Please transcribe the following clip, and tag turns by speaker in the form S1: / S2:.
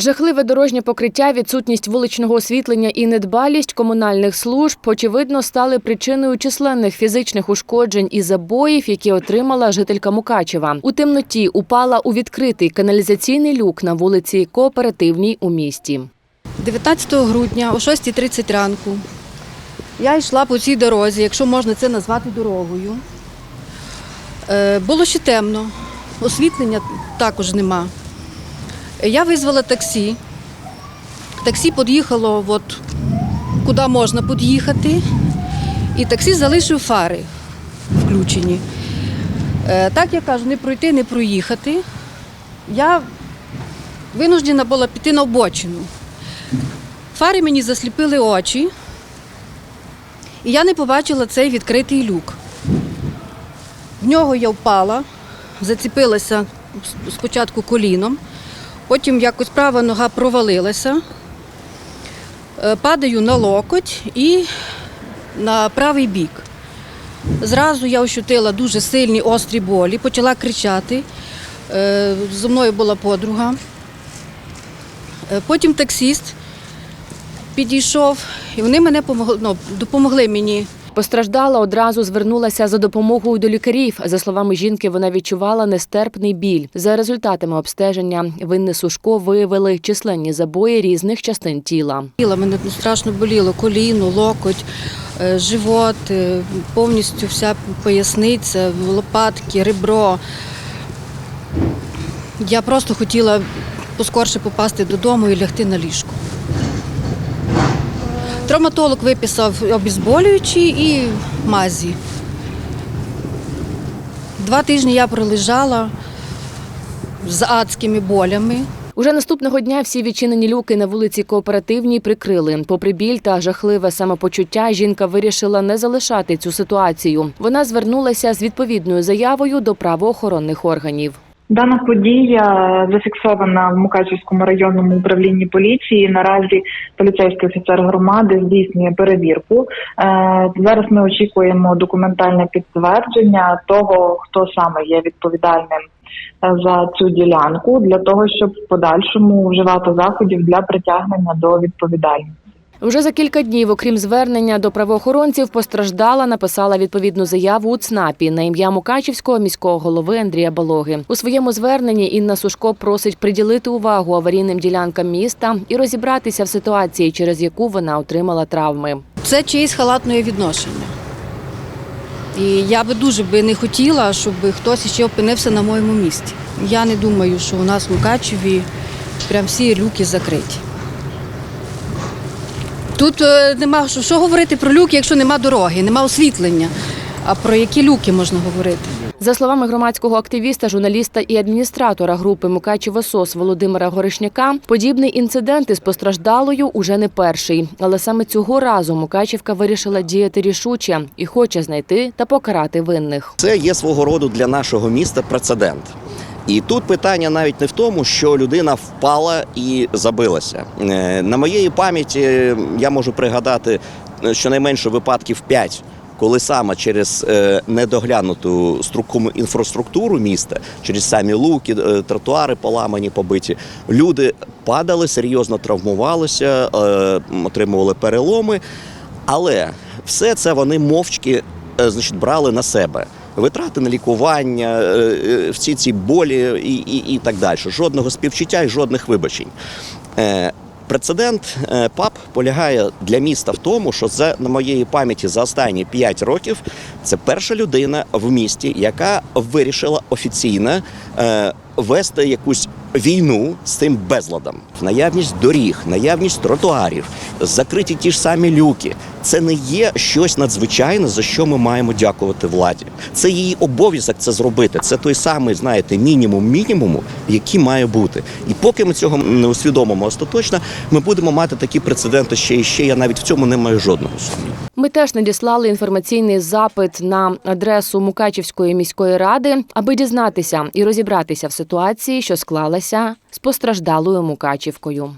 S1: Жахливе дорожнє покриття, відсутність вуличного освітлення і недбалість комунальних служб очевидно стали причиною численних фізичних ушкоджень і забоїв, які отримала жителька Мукачева. У темноті упала у відкритий каналізаційний люк на вулиці Кооперативній у місті.
S2: 19 грудня о 6.30 ранку я йшла по цій дорозі, якщо можна це назвати дорогою. Е, Було ще темно, освітлення також нема. Я визвала таксі. Таксі під'їхало, от, куди можна під'їхати, і таксі залишив фари включені. Е, Так я кажу, не пройти, не проїхати. Я винуждена була піти на обочину. Фари мені засліпили очі, і я не побачила цей відкритий люк. В нього я впала, зацепилася спочатку коліном, потім якось права нога провалилася, Е, падаю на локоть і на правий бік. Зразу я ощутила дуже сильні острі болі, почала кричати. Е, Зі мною була подруга. Е, Потім таксіст підійшов, і вони мене ну, допомогли мені.
S1: Постраждала одразу звернулася за допомогою до лікарів. За словами жінки, вона відчувала нестерпний біль. За результатами обстеження винне Сушко виявили численні забої різних частин тіла.
S2: Тіло мене страшно боліло, коліно, локоть, е, живот, е, повністю вся поясниця, лопатки, ребро. Я просто хотіла поскорше попасти додому і лягти на ліжко. Травматолог виписав обезболюючі і мазі. Два тижні я пролежала з адськими болями.
S1: Уже наступного дня всі відчинені люки на вулиці Кооперативній прикрили. Попри біль та жахливе самопочуття, жінка вирішила не залишати цю ситуацію. Вона звернулася з відповідною заявою до правоохоронних органів.
S3: Дана подія зафіксована в Мукачівському районному управлінні поліції. Наразі поліцейський офіцер громади здійснює перевірку. Е, Зараз ми очікуємо документальне підтвердження того, хто саме є відповідальним е, за цю ділянку, для того, щоб в подальшому вживати заходів для притягнення до відповідальності.
S1: Вже за кілька днів, окрім звернення до правоохоронців, постраждала, написала відповідну заяву у ЦНАПі на ім'я Мукачівського міського голови Андрія Балоги. У своєму зверненні Інна Сушко просить приділити увагу аварійним ділянкам міста і розібратися в ситуації, через яку вона отримала травми.
S2: Це чиєсь халатне відношення. І я би дуже би не хотіла, щоб хтось ще опинився на моєму місці. Я не думаю, що у нас в Мукачеві прям всі люки закриті. Тут е, нема що, що говорити про люки, якщо нема дороги, нема освітлення. А про які люки можна говорити?
S1: За словами громадського активіста, журналіста і адміністратора групи Мукачево СОС Володимира Горишняка, подібний інцидент із постраждалою уже не перший. Але саме цього разу Мукачівка вирішила діяти рішуче і хоче знайти та покарати винних.
S4: Це є свого роду для нашого міста прецедент. І тут питання навіть не в тому, що людина впала і забилася. Е, На моєї пам'яті я можу пригадати е, щонайменше випадків 5, коли саме через е, недоглянуту інфраструктуру міста, через самі луки, тротуари поламані, побиті, люди падали, серйозно травмувалися, отримували переломи. Але все це вони мовчки значить, брали на себе. Витрати на лікування, е, е, всі ці болі і, і, і так далі. Жодного співчуття і жодних вибачень. Е, Прецедент ПАП полягає для міста в тому, що за на моєї пам'яті за останні 5 років це перша людина в місті, яка вирішила офіційно вести якусь війну з цим безладом. Наявність доріг, наявність тротуарів, закриті ті ж самі люки. Це не є щось надзвичайне, за що ми маємо дякувати владі. Це її обов'язок це зробити. Це той самий, знаєте, мінімум мінімуму, який має бути. І поки ми цього не усвідомимо остаточно, ми будемо мати такі прецеденти ще і ще. Я навіть в цьому не маю жодного сумніву.
S1: Ми теж надіслали інформаційний запит на адресу Мукачівської міської ради, аби дізнатися і розібратися в ситуації, що склалася з постраждалою Мукачівкою.